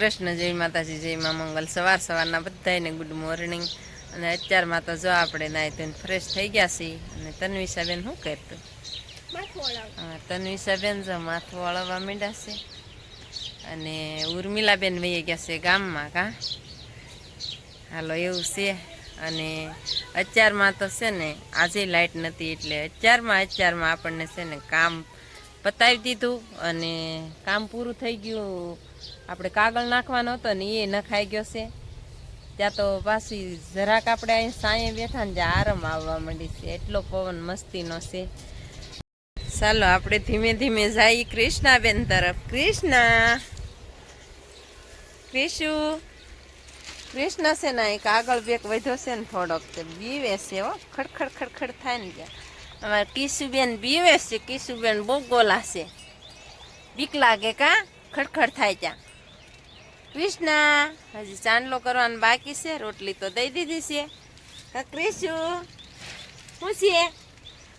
કૃષ્ણ જય માતાજી જય મા મંગલ. સવાર સવારના બધાને ગુડ મોર્નિંગ અને અત્યારમાં તો જો આપણે નાહી ધોઈને ફ્રેશ થઈ ગયા છીએ. અને તન્વિષાબેન શું કરતું? હા તન્વિષાબેન જો માથું વળવા માંડ્યા છે. અને ઉર્મિલાબેન વહી ગયા છે ગામમાં કા? હાલો એવું છે. અને અત્યારમાં તો છે ને આજે લાઇટ નથી એટલે અત્યારમાં અત્યારમાં આપણને છે ને કામ પતાવી દીધું અને કામ પૂરું થઈ ગયું. આપણે કાગળ નાખવાનો હતો ને એ નખાઈ ગયો છે. ત્યાં તો પાછી જરાક આપણે અહીં સાંયે બેઠા ને જ્યાં આરામ આવવા માંડી છે. એટલો પવન મસ્તીનો છે. ચાલો, આપણે ધીમે ધીમે જઈએ કૃષ્ણાબેન તરફ. કૃષ્ણા! ક્રિશુ કૃષ્ણ છે ને એક આગળ બેક વધ્યો છે ને થોડોક. તે બીવે છે હો. ખડખડ ખડખડ થાય ને ત્યાં. અમારે કિશુબેન બીવે છે કિશુબેન બહુ ગોલા છે. બીક લાગે કા? ખડખડ થાય ત્યાં. કૃષ્ણા, હજી ચાંદલો કરવાનો બાકી છે, રોટલી તો દઈ દીધી છે. કા કૃષુ શું છે?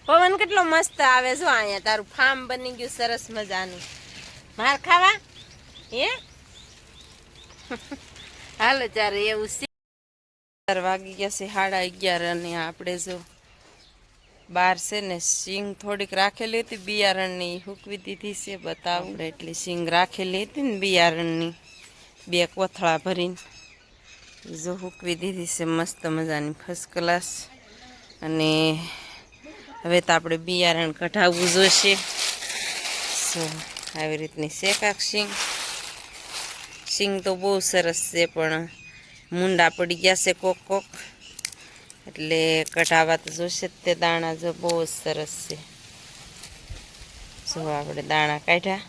પવન કેટલો મસ્ત આવે જો અહીંયા, તારું ફાર્મ બની ગયું સરસ મજાનું. માર ખાવા? હે? હાલો ચારે એવું છે વાગી ગયા છે, સાડા અગિયાર અને આપણે જો બાર છે ને સિંગ થોડીક રાખેલી હતી બિયારણની. હુકવી દીધી છે બતાવું. એટલી સિંગ રાખેલી હતી ને બિયારણની. બે કોથળા ભરીને. જો હૂકવી દીધી છે મસ્ત મજાની ફર્સ્ટ ક્લાસ અને હવે તો આપણે બિયારણ કઢાવવું જોઈશે સો આવી રીતની શેકાક સિંગ. સિંગ તો બહુ સરસ છે પણ મુંડા પડી ગયા છે કોક કોક. એટલે કઢાવા તો જોશે તે દાણા જો બહુ જ સરસ છે. જો આપણે દાણા કાઢ્યા.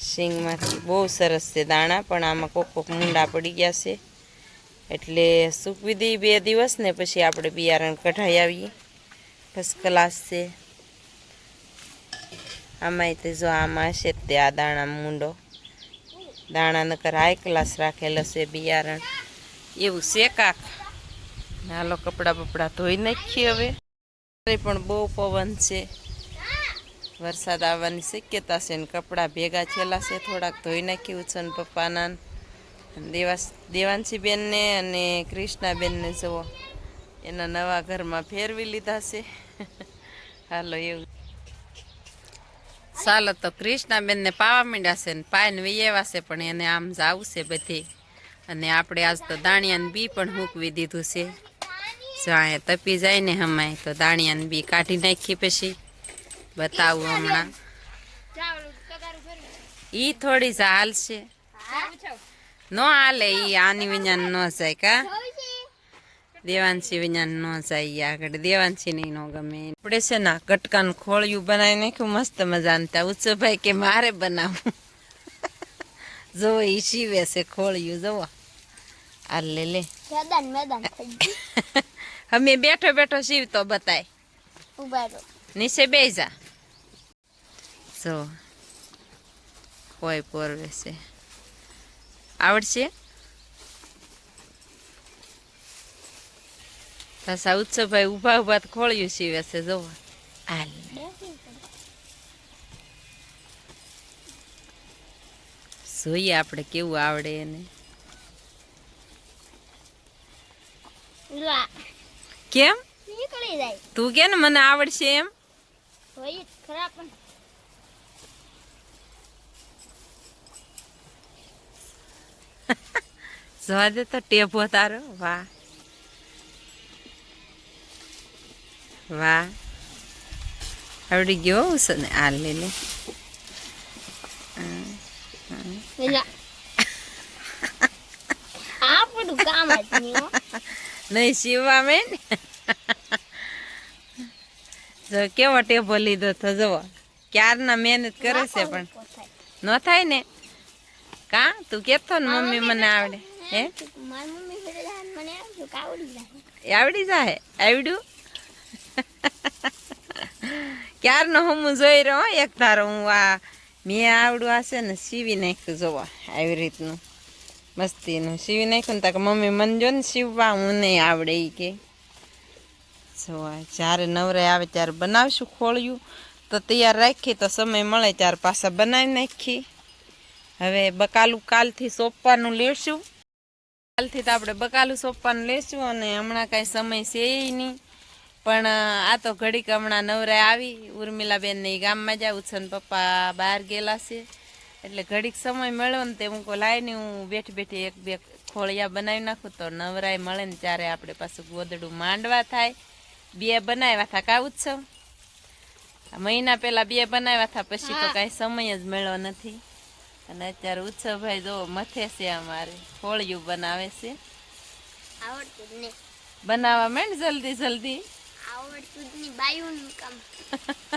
શીંગમાંથી બહુ સરસ છે દાણા, પણ આમાં કોક કોક મૂંડા પડી ગયા છે. એટલે સૂકવી દઈ બે દિવસ ને પછી આપણે બિયારણ કઢાઈ આવીએ. ફર્સ્ટ ક્લાસ છે. આમાંય તે જો આમાં હશે તે આ દાણા મુંડો. દાણા નકર હાઈ ક્લાસ રાખેલો છે બિયારણ. એવું છે કાક? હાલો કપડાં બપડા ધોઈ નાખીએ હવે. પણ બહુ પવન છે. વરસાદ આવવાની શક્યતા છે ને કપડાં ભેગા છેલ્લા છે. થોડાક ધોઈ નાખ્યું છે ને પપ્પાના દેવાસ, દેવાંશીબેનને અને કૃષ્ણાબેનને જુઓ. એના નવા ઘરમાં ફેરવી લીધા છે. હાલો એવું. ચાલો તો કૃષ્ણાબેનને પાવા માંડ્યા છે ને પાયને વૈયાવા પણ એને આમ જાવું છે બધી. અને આપણે આજ તો દાણિયાને બી પણ હૂકવી દીધું છે. જો અહીંયા તપી જાય ને હમાય તો દાણિયાને બી કાઢી નાખી પછી. બતાવું હમણાં. ઈ થોડી જ હાલશે નો હાલે ઈ આની વિજ્ઞાન ન જાય કા? દેવાંશી વિજ્ઞાન ન જાય આગળ. દેવાંશી નહીં નો ગમે. આપણે છે ને કટકાનું ખોળિયું બનાવી નાખ્યું મસ્ત મજાનું. ત્યાં ઉત્સવભાઈ કે મારે બનાવું જોવો ઈ સીવે છે ખોળિયું જુઓ આ લે લે. મેદાન મેદાન અમે બેઠો બેઠો સીવતો બતાય. નીચે બે જા. જો કોઈ પોરવે છે. આવડશે? પાછા ઉત્સવભાઈ ઊભા ઊભા ખોળ્યું સીવે છે જોવા હાલ. જોઈએ આપણે કેવું આવડે એને. કેમ? નીકળી જાય. તું કે ને મને આવડશે એમ? હોય ખરા પણ. જવા દે તો ટેપો તારો વાહ. વાહ. આવડી ગયો છે ને આ લે લે. લા આ બધું કામ જ નહીં નહીં સીવવા મેં ને? જો કેવો ટેભો લીધો તો જુઓ. ક્યારના મહેનત કરે છે પણ. ન થાય ને? કા? તું કેતો ને મમ્મી મને આવડે. હે? મને આવડી. જાય. આવડ્યું? ક્યારનો હું જોઈ રહ્યો એક ધારો હું આ મેં આવડું હશે ને સીવી નાખ્યું જોવા આવી રીતનું. મસ્તીનું સીવી નાખ્યું ને તાકે મમ્મી, મને જો ને સીવવા હું નહીં આવડે એ કે. જો જ્યારે નવરાય આવે ત્યારે બનાવશું ખોળ્યું. તો તૈયાર રાખી, તો સમય મળે ત્યારે પાછા બનાવી નાખી હવે બકાલું કાલથી સોંપવાનું લેશું. કાલથી તો આપણે બકાલું સોંપવાનું લેશું અને હમણાં કાંઈ સમય છે નહીં પણ આ તો ઘડીક હમણાં નવરાય આવી. ઉર્મિલાબેનને ગામમાં જાય ઉછન પપ્પા બહાર ગયેલા છે. એટલે ઘડીક સમય મળ્યો ને તે હું કહું લાય ને હું બેઠી બેઠી એક બે ખોળિયા બનાવી નાખું તો નવરાય મળે ને ત્યારે આપણે પાછું ગોદડું માંડવા થાય. બે બનાવ્યા હતા કા ઉત્સવ? આ મહિના પહેલા બે બનાવ્યા હતા પછી તો કાંઈ સમય જ મળ્યો નથી. અને અત્યારે ઉત્સવભાઈ જો મથે છે અમારે ખોળિયું બનાવે છે. બનાવવા મેં જલ્દી જલ્દી. આવડતું જ નહીં બાયુનું કામ.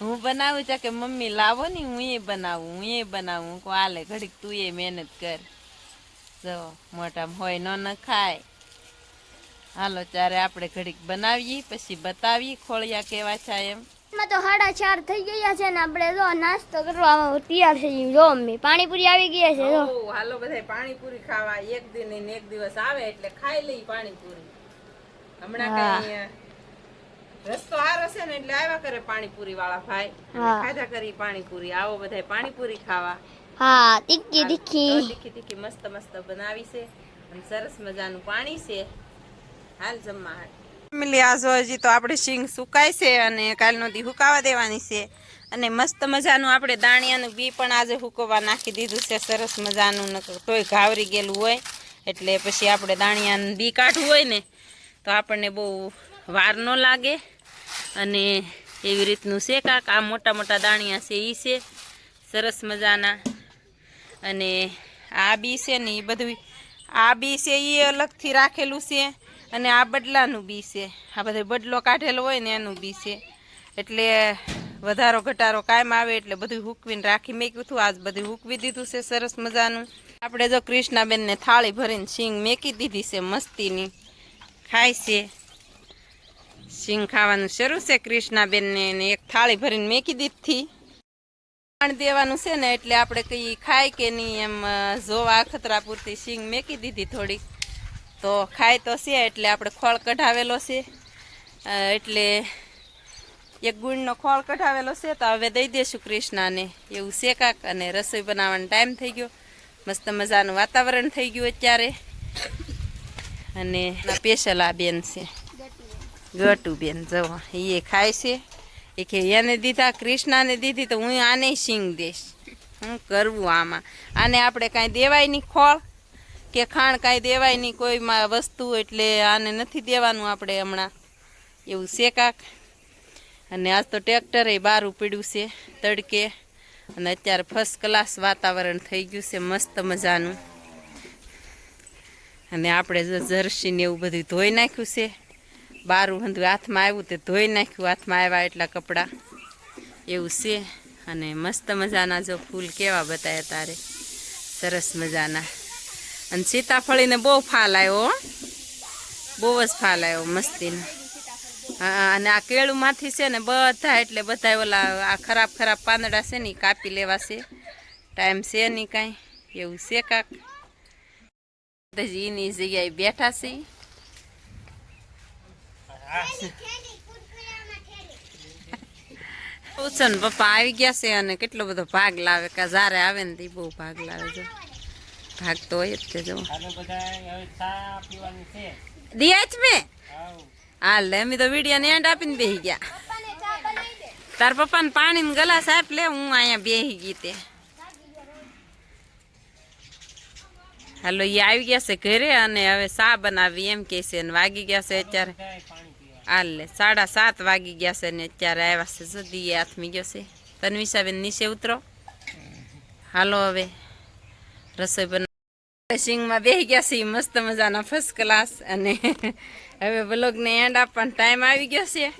હું બનાવું છે કે મમ્મી લાવો ને હું એ બનાવું હું એ બનાવું. કો આલે ઘડીક તું એ મહેનત કર. જો મોટામાં હોય ન ન ખાય હાલો ત્યારે આપણે ઘડીક બનાવીએ પછી બતાવીએ ખોળિયા કેવા છે એમ. માં તો સાડા ચાર થઈ ગયા છે ને આપણે જો નાસ્તો કરવા તૈયાર થઈ ગયું. જો મમ્મી પાણીપુરી આવી ગયા છે જો. હાલો બધા પાણીપુરી ખાવા. એક દિન ને એક દિવસ આવે એટલે ખાઈ લઈ પાણીપુરી. હમણાં કઈ રસ્તો આ રસે ને એટલે આવ્યા કરે પાણીપુરી વાળા ભાઈ ખાધા કરી પાણીપુરી. આવો બધા પાણીપુરી ખાવા. હા તીખી તીખી. તીખી તીખી મસ્ત મસ્ત બનાવી છે. અને સરસ મજાનું પાણી છે. હાલ જમવા હાલ. ફેમિલી આ જો હજી તો આપણે સિંગ સુકાય છે અને કાલનો દી હુકાવા દેવાની છે. અને મસ્ત મજાનું આપણે દાણિયાનું બી પણ આજે હુકવવા નાખી દીધું છે. સરસ મજાનું નકર તોય ઘાવરી ગયેલું હોય. એટલે પછી આપણે દાણિયાનું બી કાઢવું હોય ને તો આપણને બહુ વાર ન લાગે અને એવી રીતનું છે કાંક આ મોટા મોટા દાણિયા છે એ છે. સરસ મજાના. અને આ બી છે ને એ બધું આ બી છે એ અલગથી રાખેલું છે અને આ બદલાનું બી છે. આ બધો બદલો કાઢેલો હોય ને એનું બી છે. એટલે વધારો ઘટારો કાયમ આવે એટલે બધું હૂકવીને રાખી મેક્યું હતું. આજ બધું હૂકવી દીધું છે સરસ મજાનું. આપણે જો કૃષ્ણાબેનને થાળી ભરીને સિંગ મેકી દીધી છે મસ્તીની. ખાય છે. સિંગ ખાવાનું શરૂ છે કૃષ્ણાબેનને એક થાળી ભરીને મેકી દીધી. પાણી દેવાનું છે ને એટલે આપણે કંઈ ખાય કે નહીં એમ જોવા અખતરા પૂરતી સિંગ મેકી દીધી થોડીક. તો ખાય તો છે એટલે આપણે ખોળ કઢાવેલો છે. એટલે એક ગુણનો ખોળ કઢાવેલો છે તો હવે દઈ દેશું કૃષ્ણાને. એવું છે કાક અને રસોઈ બનાવવાનો ટાઈમ થઈ ગયો. મસ્ત મજાનું વાતાવરણ થઈ ગયું અત્યારે. અને સ્પેશિયલ આ બેન છે. ગટુ બેન જવો એ ખાય છે. એ કે એને દીધા, કૃષ્ણાને દીધી, તો હું આને સિંગ દઈશ. હું કરવું આમાં? આને આપણે કાંઈ દેવાય નહીં ખોળ? કે ખાણ કાંઈ દેવાય નહીં, કોઈમાં વસ્તુ એટલે આને નથી દેવાનું આપણે હમણાં. એવું છે કાક? અને આજ તો ટ્રેક્ટરે બારું પીડ્યું છે, તડકે. અને અત્યારે ફર્સ્ટ ક્લાસ વાતાવરણ થઈ ગયું છે, મસ્ત મજાનું. અને આપણે જર્સીને જર્સી એવું બધું ધોઈ નાખ્યું છે. બારું હંધું હાથમાં આવ્યું તે ધોઈ નાખ્યું, હાથમાં આવ્યા એટલા કપડાં. એવું છે. અને મસ્ત મજાના જો ફૂલ કેવા બતાવ્યા તારે. સરસ મજાના. અને સીતાફળીને બહુ ફાલ આવ્યો. બહુ જ ફાલ આવ્યો મસ્તીનો. હા અને આ કેળુંમાંથી છે ને બધા એટલે બધા ઓલા આ ખરાબ ખરાબ પાંદડા છે ને કાપી લેવા છે. ટાઈમ છે નહીં કાંઈ. એવું છે કાંક. એની જગ્યાએ બેઠા છે. ઉછન પપ્પા આવી ગયા છે અને કેટલો બધો ભાગ લાવે કે જ્યારે આવે ને તે બહુ ભાગ લાવે છે. ભાગ તો હોય જ તે જો. દિયાચ મેં? હાલ લે અમે તો વીડિયો ને એન્ડ આપીને બેસી ગયા. તાર પપ્પાને પાણીનો ગલાસ આપ લે હું અહીંયા બેસી ગઈ તે. હાલો એ આવી ગયા છે ઘરે અને હવે સા બનાવી એમ કે છે ને વાગી ગયા છે અત્યારે. હાલ લે સાડા સાત વાગી ગયા છે ને અત્યારે આવ્યા છે જદી આથમી ગયો છે. તન્વિષાબેન નીચે ઉતરો. હાલો હવે, રસોઈ બના સિંગમાં બેસી ગયા છે, મસ્ત મજાના ફર્સ્ટ ક્લાસ અને હવે બ્લોગને એન્ડ આપવાનો ટાઈમ આવી ગયો છે.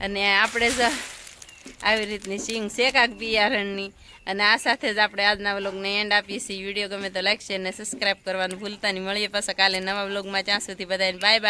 અને આપણે જ આવી રીતની સિંગ છે કાક બિયારણની. અને આ સાથે જ આપણે આજના વ્લોગને એન્ડ આપીએ છીએ. વીડિયો ગમે તો લાઈક શેર અને સબસ્ક્રાઈબ કરવાનું ભૂલતા નહીં. મળીએ પાછા કાલે નવા વ્લોગમાં. ત્યાં સુધી બધાને બાય બાય